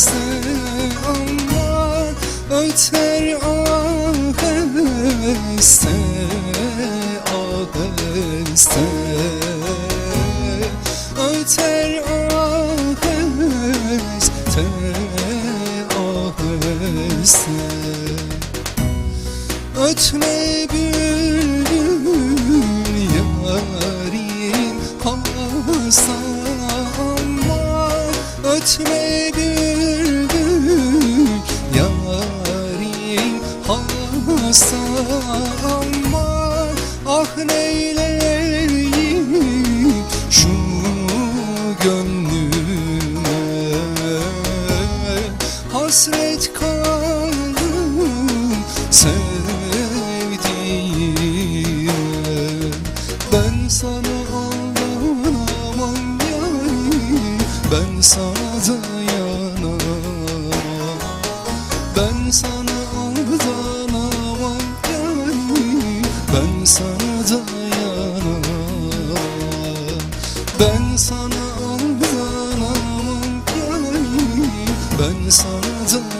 aheste aman Öter aheste aheste. Öter aheste aheste. Ötme bülbül aman Ah neyleyim şu gönlüme? Hasret kaldım sevdiğime. Ben sana aldanamam yarim Ben sana dayanamam. Ben sana Ben sana aldanamam yarim Ben sana dayanamam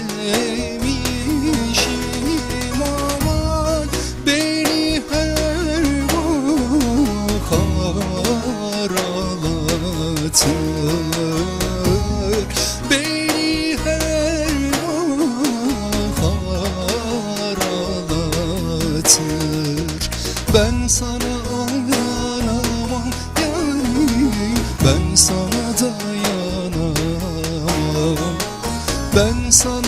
neylemişim aman Beni her bahar ağlatır Beni her bahar ağlatır Ben sana dayanamam Ben sana dayanamam. Ben sana